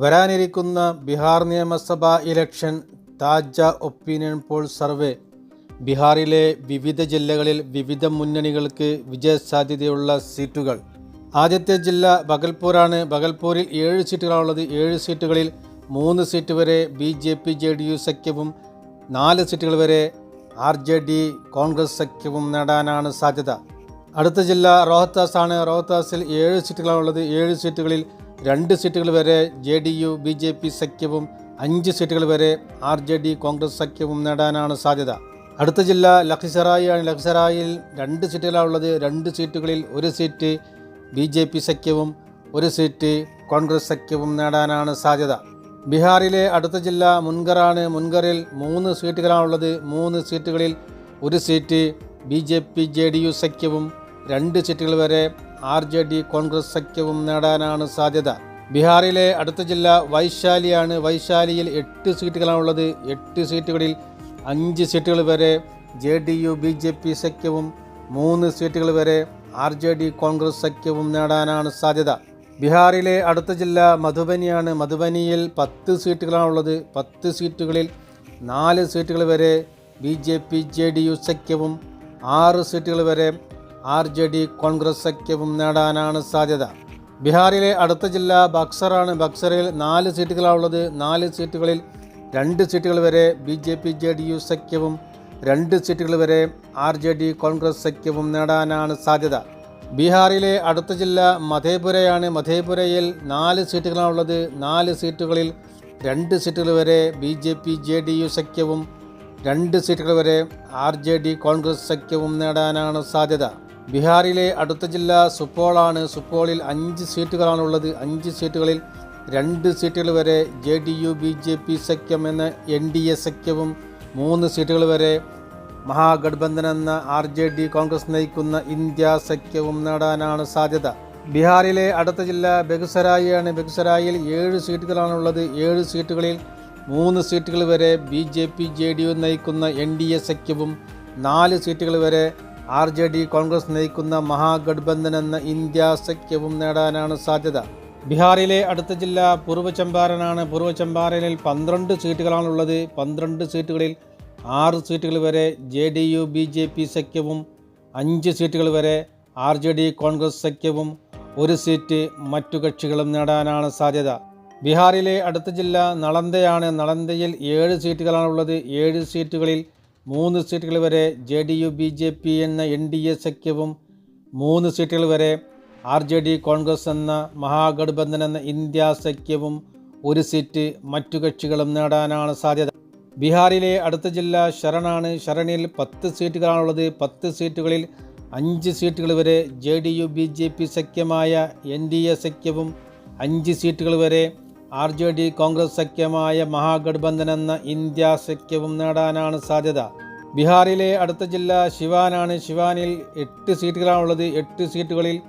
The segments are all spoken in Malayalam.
വരാനിരിക്കുന്ന ബീഹാർ നിയമസഭാ ഇലക്ഷൻ താജ ഒപ്പീനിയൻ പോൾ സർവേ. ബീഹാറിലെ വിവിധ ജില്ലകളിൽ വിവിധ മുന്നണികൾക്ക് വിജയസാധ്യതയുള്ള സീറ്റുകൾ. ആദ്യത്തെ ജില്ല ബഗൽപൂരാണ്. ബഗൽപൂരിൽ ഏഴ് സീറ്റുകളാണുള്ളത്. ഏഴ് സീറ്റുകളിൽ മൂന്ന് സീറ്റ് വരെ B J P J D U സഖ്യവും നാല് സീറ്റുകൾ വരെ ആർ ജെ ഡി കോൺഗ്രസ് സഖ്യവും നേടാനാണ് സാധ്യത. അടുത്ത ജില്ല റോഹത്താസ് ആണ് റോഹത്താസിൽ ഏഴ് സീറ്റുകളാണുള്ളത്. ഏഴ് സീറ്റുകളിൽ രണ്ട് സീറ്റുകൾ വരെ J D U B J P സഖ്യവും അഞ്ച് സീറ്റുകൾ വരെ ആർ ജെ ഡി കോൺഗ്രസ് സഖ്യവും നേടാനാണ് സാധ്യത. അടുത്ത ജില്ല ലഖിസറായി ആണ്. രണ്ട് രണ്ട് സീറ്റുകളാണുള്ളത് രണ്ട് സീറ്റുകളിൽ ഒരു സീറ്റ് ബി ജെ പി സഖ്യവും ഒരു സീറ്റ് കോൺഗ്രസ് സഖ്യവും നേടാനാണ് സാധ്യത. ബീഹാറിലെ അടുത്ത ജില്ല മുൻഗറാണ് മുൻഗറിൽ മൂന്ന് സീറ്റുകളാണുള്ളത് മൂന്ന് സീറ്റുകളിൽ ഒരു seat B J P J D U സഖ്യവും രണ്ട് സീറ്റുകൾ വരെ ആർ ജെ ഡി കോൺഗ്രസ് സഖ്യവും നേടാനാണ് സാധ്യത. ബീഹാറിലെ അടുത്ത ജില്ല വൈശാലിയാണ്. വൈശാലിയിൽ എട്ട് സീറ്റുകളാണുള്ളത്. എട്ട് സീറ്റുകളിൽ അഞ്ച് സീറ്റുകൾ വരെ J D U B J P സഖ്യവും മൂന്ന് സീറ്റുകൾ വരെ ആർ ജെ ഡി കോൺഗ്രസ് സഖ്യവും നേടാനാണ് സാധ്യത. ബീഹാറിലെ അടുത്ത ജില്ല മധുബനിയാണ്. മധുബനിയിൽ പത്ത് സീറ്റുകളാണുള്ളത്. പത്ത് സീറ്റുകളിൽ നാല് സീറ്റുകൾ വരെ B J P J D U സഖ്യവും ആറ് സീറ്റുകൾ വരെ ആർ ജെ ഡി കോൺഗ്രസ് സഖ്യവും നേടാനാണ് സാധ്യത. ബീഹാറിലെ അടുത്ത ജില്ല ബക്സറാണ്. ബക്സറിൽ നാല് സീറ്റുകളാണുള്ളത്. നാല് സീറ്റുകളിൽ രണ്ട് സീറ്റുകൾ വരെ B J P J D U സഖ്യവും രണ്ട് സീറ്റുകൾ വരെ ആർ ജെ ഡി കോൺഗ്രസ് സഖ്യവും നേടാനാണ് സാധ്യത. ബീഹാറിലെ അടുത്ത ജില്ല മധേപുരയാണ്. മധേപുരയിൽ നാല് സീറ്റുകളാണുള്ളത്. നാല് സീറ്റുകളിൽ രണ്ട് സീറ്റുകൾ വരെ B J P J D U സഖ്യവും രണ്ട് സീറ്റുകൾ വരെ ആർ ജെ ഡി കോൺഗ്രസ് സഖ്യവും നേടാനാണ് സാധ്യത. ബീഹാറിലെ അടുത്ത ജില്ല സുപ്പോളാണ് സുപ്പോളിൽ അഞ്ച് സീറ്റുകളാണുള്ളത്. അഞ്ച് സീറ്റുകളിൽ രണ്ട് സീറ്റുകൾ വരെ J D U B J P സഖ്യം എന്ന എൻ ഡി എ സഖ്യവും മൂന്ന് സീറ്റുകൾ വരെ മഹാഗഡ്ബന്ധൻ എന്ന ആർ ജെ ഡി കോൺഗ്രസ് നയിക്കുന്ന ഇന്ത്യ സഖ്യവും നേടാനാണ് സാധ്യത. ബീഹാറിലെ അടുത്ത ജില്ല ബെഗുസരായിയാണ്. ബെഗുസരായിൽ ഏഴ് സീറ്റുകളാണുള്ളത്. ഏഴ് സീറ്റുകളിൽ മൂന്ന് സീറ്റുകൾ വരെ B J P J D U നയിക്കുന്ന എൻ ഡി എ സഖ്യവും നാല് സീറ്റുകൾ വരെ ആർ ജെ ഡി കോൺഗ്രസ് നയിക്കുന്ന മഹാഗഡ്ബന്ധൻ എന്ന ഇന്ത്യ സഖ്യവും നേടാനാണ് സാധ്യത. ബീഹാറിലെ അടുത്ത ജില്ല പൂർവ ചമ്പാരനാണ്. പൂർവ ചമ്പാരനിൽ പന്ത്രണ്ട് സീറ്റുകളാണുള്ളത്. പന്ത്രണ്ട് സീറ്റുകളിൽ ആറ് സീറ്റുകൾ വരെ J D U B J P സഖ്യവും അഞ്ച് സീറ്റുകൾ വരെ ആർ ജെ ഡി കോൺഗ്രസ് സഖ്യവും ഒരു സീറ്റ് മറ്റു കക്ഷികളും നേടാനാണ് സാധ്യത. ബീഹാറിലെ അടുത്ത ജില്ല നളന്തയാണ് നളന്തയിൽ ഏഴ് സീറ്റുകളാണുള്ളത്. ഏഴ് സീറ്റുകളിൽ മൂന്ന് സീറ്റുകൾ വരെ J D U B J P എന്ന എൻ ഡി എ സഖ്യവും മൂന്ന് സീറ്റുകൾ വരെ ആർ ജെ ഡി കോൺഗ്രസ് എന്ന മഹാഗഠബന്ധൻ എന്ന ഇന്ത്യ സഖ്യവും ഒരു സീറ്റ് മറ്റു കക്ഷികളും നേടാനാണ് സാധ്യത. ബീഹാറിലെ അടുത്ത ജില്ല ശരണാണ്. ശരണിൽ പത്ത് സീറ്റുകളാണുള്ളത്. പത്ത് സീറ്റുകളിൽ അഞ്ച് സീറ്റുകൾ വരെ J D U B J P സഖ്യമായ N D A സഖ്യവും അഞ്ച് സീറ്റുകൾ വരെ ആർ ജെ ഡി കോൺഗ്രസ് സഖ്യമായ മഹാഗഡ്ബന്ധൻ എന്ന ഇന്ത്യ സഖ്യവും നേടാനാണ് സാധ്യത. ബീഹാറിലെ അടുത്ത ജില്ല ശിവാനാണ്. ശിവാനിൽ എട്ട് സീറ്റുകളാണുള്ളത്. എട്ട് സീറ്റുകളിൽ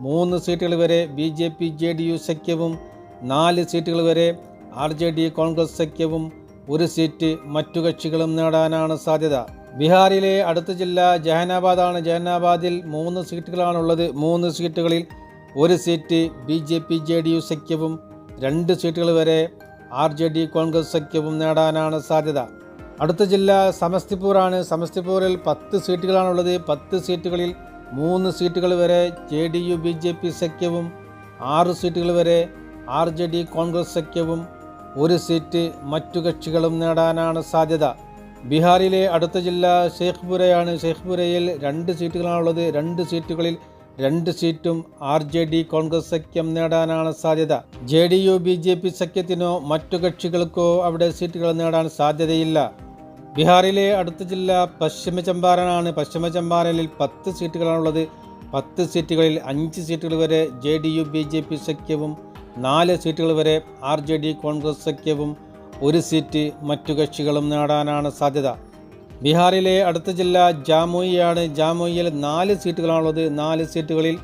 മൂന്ന് സീറ്റുകൾ വരെ B J P J D U സഖ്യവും നാല് സീറ്റുകൾ വരെ ആർ ജെ ഡി കോൺഗ്രസ് സഖ്യവും ഒരു സീറ്റ് മറ്റു കക്ഷികളും നേടാനാണ് സാധ്യത. ബീഹാറിലെ അടുത്ത ജില്ല ജഹനാബാദാണ്. ജഹനാബാദിൽ മൂന്ന് സീറ്റുകളാണുള്ളത്. മൂന്ന് സീറ്റുകളിൽ ഒരു seat B J P J D U സഖ്യവും രണ്ട് സീറ്റുകൾ വരെ ആർ ജെ ഡി കോൺഗ്രസ് സഖ്യവും നേടാനാണ് സാധ്യത. അടുത്ത ജില്ല സമസ്തിപൂറാണ്. സമസ്തിപൂരിൽ പത്ത് സീറ്റുകളാണുള്ളത്. പത്ത് സീറ്റുകളിൽ മൂന്ന് സീറ്റുകൾ വരെ J D U B J P സഖ്യവും ആറ് സീറ്റുകൾ വരെ ആർ ജെ ഡി കോൺഗ്രസ് സഖ്യവും ഒരു സീറ്റ് മറ്റു കക്ഷികളും നേടാനാണ് സാധ്യത. ബീഹാറിലെ അടുത്ത ജില്ല ഷെയ്ഖ്പുരയാണ് ഷെയ്ഖ്പുരയിൽ രണ്ട് സീറ്റുകളാണുള്ളത്. രണ്ട് സീറ്റുകളിൽ രണ്ട് സീറ്റും ആർ ജെ ഡി കോൺഗ്രസ് സഖ്യം നേടാനാണ് സാധ്യത. J D U B J P സഖ്യത്തിനോ മറ്റു കക്ഷികൾക്കോ അവിടെ സീറ്റുകൾ നേടാൻ സാധ്യതയില്ല. ബീഹാറിലെ അടുത്ത ജില്ല പശ്ചിമ ചമ്പാരനാണ്. പശ്ചിമ ചമ്പാരനിൽ പത്ത് സീറ്റുകളാണുള്ളത്. പത്ത് സീറ്റുകളിൽ അഞ്ച് സീറ്റുകൾ വരെ J D U B J P സഖ്യവും നാല് സീറ്റുകൾ വരെ ആർ ജെ ഡി കോൺഗ്രസ് സഖ്യവും ഒരു സീറ്റ് മറ്റു കക്ഷികളും നേടാനാണ് സാധ്യത. ബീഹാറിലെ അടുത്ത ജില്ല ജാമുയിയാണ്. ജാമുയിൽ നാല് സീറ്റുകളാണുള്ളത്. നാല് സീറ്റുകളിൽ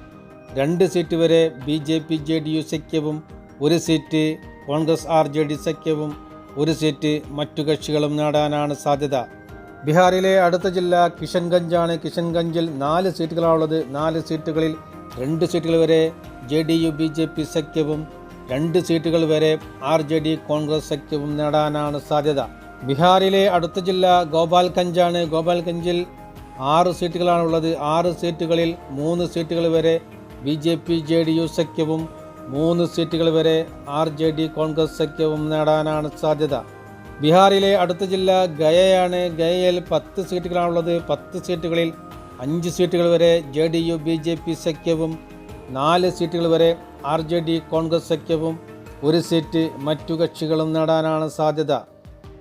രണ്ട് സീറ്റ് വരെ B J P J D U സഖ്യവും ഒരു seat Congress R J D സഖ്യവും ഒരു സീറ്റ് മറ്റു കക്ഷികളും നേടാനാണ് സാധ്യത. ബീഹാറിലെ അടുത്ത ജില്ല കിഷൻഗഞ്ചാണ്. കിഷൻഗഞ്ചിൽ നാല് സീറ്റുകളാണുള്ളത്. നാല് സീറ്റുകളിൽ രണ്ട് സീറ്റുകൾ വരെ J D U B J P സഖ്യവും രണ്ട് സീറ്റുകൾ വരെ ആർ ജെ ഡി കോൺഗ്രസ് സഖ്യവും നേടാനാണ് സാധ്യത. ബീഹാറിലെ അടുത്ത ജില്ല ഗോപാൽഗഞ്ചാണ്. ഗോപാൽഗഞ്ചിൽ ആറ് സീറ്റുകളാണുള്ളത്. ആറ് സീറ്റുകളിൽ മൂന്ന് സീറ്റുകൾ വരെ B J P J D U സഖ്യവും മൂന്ന് സീറ്റുകൾ വരെ ആർ ജെ ഡി കോൺഗ്രസ് സഖ്യവും നേടാനാണ് സാധ്യത. ബീഹാറിലെ അടുത്ത ജില്ല ഗയയാണ്. ഗയയിൽ പത്ത് സീറ്റുകളാണുള്ളത്. പത്ത് സീറ്റുകളിൽ അഞ്ച് സീറ്റുകൾ വരെ J D U B J P സഖ്യവും നാല് സീറ്റുകൾ വരെ ആർ ജെ ഡി കോൺഗ്രസ് സഖ്യവും ഒരു സീറ്റ് മറ്റു കക്ഷികളും നേടാനാണ് സാധ്യത.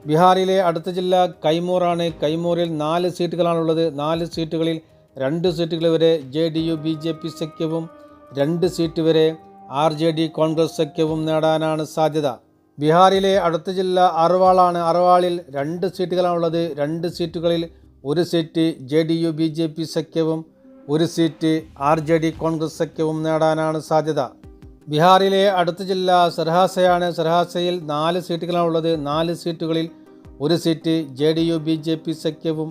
ബീഹാറിലെ അടുത്ത ജില്ല കൈമൂറാണ്. കൈമൂറിൽ നാല് സീറ്റുകളാണുള്ളത്. നാല് സീറ്റുകളിൽ രണ്ട് സീറ്റുകൾ വരെ J D U B J P സഖ്യവും രണ്ട് സീറ്റ് വരെ ആർ ജെ ഡി കോൺഗ്രസ് സഖ്യവും നേടാനാണ് സാധ്യത. ബീഹാറിലെ അടുത്ത ജില്ല അർവാളാണ് അർവാളിൽ രണ്ട് സീറ്റുകളാണുള്ളത്. രണ്ട് സീറ്റുകളിൽ ഒരു seat J D U B J P സഖ്യവും ഒരു seat R J D Congress സഖ്യവും നേടാനാണ് സാധ്യത. ബീഹാറിലെ അടുത്ത ജില്ല സർഹാസയാണ് സർഹാസയിൽ നാല് സീറ്റുകളാണ് ഉള്ളത്. നാല് സീറ്റുകളിൽ ഒരു seat J D U B J P സഖ്യവും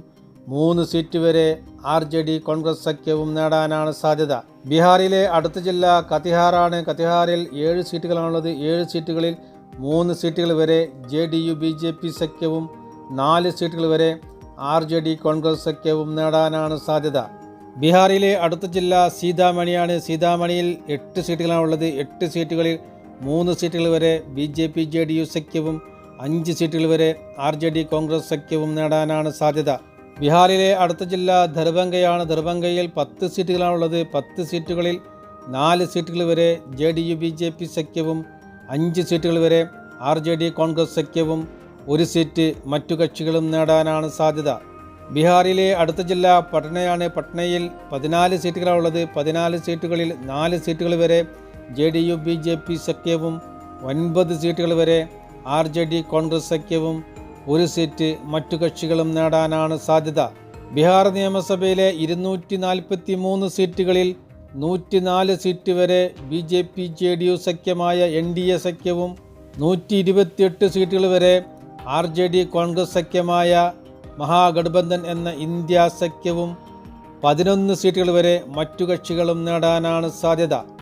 മൂന്ന് സീറ്റ് വരെ ആർ ജെ ഡി കോൺഗ്രസ് സഖ്യവും നേടാനാണ് സാധ്യത. ബീഹാറിലെ അടുത്ത ജില്ല കതിഹാറാണ് കതിഹാറിൽ ഏഴ് സീറ്റുകളാണുള്ളത് ഏഴ് സീറ്റുകളിൽ മൂന്ന് സീറ്റുകൾ വരെ J D U B J P സഖ്യവും നാല് സീറ്റുകൾ വരെ ആർ ജെ ഡി കോൺഗ്രസ് സഖ്യവും നേടാനാണ് സാധ്യത. ബീഹാറിലെ അടുത്ത ജില്ല സീതാമണിയാണ്. സീതാമണിയിൽ എട്ട് സീറ്റുകളാണുള്ളത് എട്ട് സീറ്റുകളിൽ മൂന്ന് സീറ്റുകൾ വരെ B J P J D U സഖ്യവും അഞ്ച് സീറ്റുകൾ വരെ ആർ ജെ ഡി കോൺഗ്രസ് സഖ്യവും നേടാനാണ് സാധ്യത. ബീഹാറിലെ അടുത്ത ജില്ല ദർഭംഗയാണ് ദർഭംഗയിൽ പത്ത് സീറ്റുകളാണുള്ളത് പത്ത് സീറ്റുകളിൽ നാല് സീറ്റുകൾ വരെ J D U B J P സഖ്യവും അഞ്ച് സീറ്റുകൾ വരെ ആർ ജെ ഡി കോൺഗ്രസ് സഖ്യവും ഒരു സീറ്റ് മറ്റു കക്ഷികളും നേടാനാണ് സാധ്യത. ബീഹാറിലെ അടുത്ത ജില്ല പട്നയാണ്. പട്നയിൽ പതിനാല് സീറ്റുകളാണുള്ളത് പതിനാല് സീറ്റുകളിൽ നാല് സീറ്റുകൾ വരെ J D U B J P സഖ്യവും ഒൻപത് സീറ്റുകൾ വരെ ആർ ജെ ഡി കോൺഗ്രസ് സഖ്യവും ഒരു സീറ്റ് മറ്റു കക്ഷികളും നേടാനാണ് സാധ്യത. ബീഹാർ നിയമസഭയിലെ ഇരുന്നൂറ്റി നാൽപ്പത്തി മൂന്ന് സീറ്റുകളിൽ നൂറ്റിനാല് സീറ്റ് വരെ B J P J D U സഖ്യമായ N D A സഖ്യവും നൂറ്റി ഇരുപത്തിയെട്ട് സീറ്റുകൾ വരെ ആർ ജെ ഡി കോൺഗ്രസ് സഖ്യമായ മഹാഗഠബന്ധൻ എന്ന ഇന്ത്യ സഖ്യവും പതിനൊന്ന് സീറ്റുകൾ വരെ മറ്റു കക്ഷികളും നേടാനാണ് സാധ്യത.